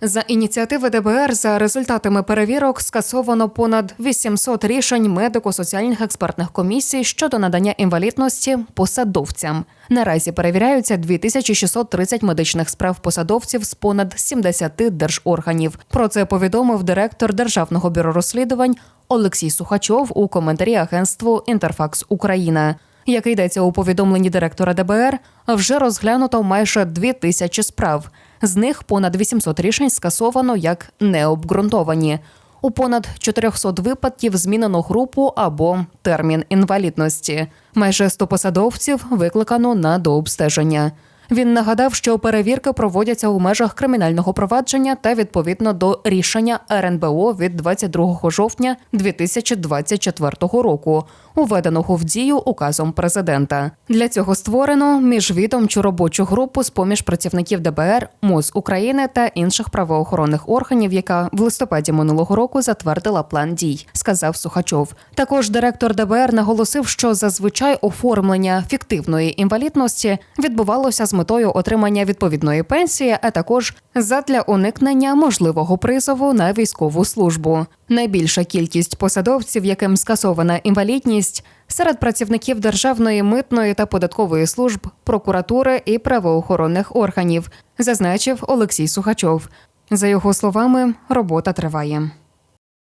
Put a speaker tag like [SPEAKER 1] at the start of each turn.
[SPEAKER 1] За ініціативи ДБР за результатами перевірок скасовано понад 800 рішень медико-соціальних експертних комісій щодо надання інвалідності посадовцям. Наразі перевіряються 2630 медичних справ посадовців з понад 70 держорганів. Про це повідомив директор Державного бюро розслідувань Олексій Сухачов у коментарі агентству Інтерфакс Україна. Як йдеться у повідомленні директора ДБР, вже розглянуто майже дві тисячі справ. З них понад 800 рішень скасовано як необґрунтовані. У понад 400 випадків змінено групу або термін інвалідності. Майже 100 посадовців викликано на дообстеження. Він нагадав, що перевірки проводяться у межах кримінального провадження та відповідно до рішення РНБО від 22 жовтня 2024 року, уведеного в дію указом президента. Для цього створено міжвідомчу робочу групу з поміж працівників ДБР, МОЗ України та інших правоохоронних органів, яка в листопаді минулого року затвердила план дій, сказав Сухачов. Також директор ДБР наголосив, що зазвичай оформлення фіктивної інвалідності відбувалося з метою отримання відповідної пенсії, а також задля уникнення можливого призову на військову службу. Найбільша кількість посадовців, яким скасована інвалідність, серед працівників державної митної та податкової служб, прокуратури і правоохоронних органів, зазначив Олексій Сухачов. За його словами, робота триває.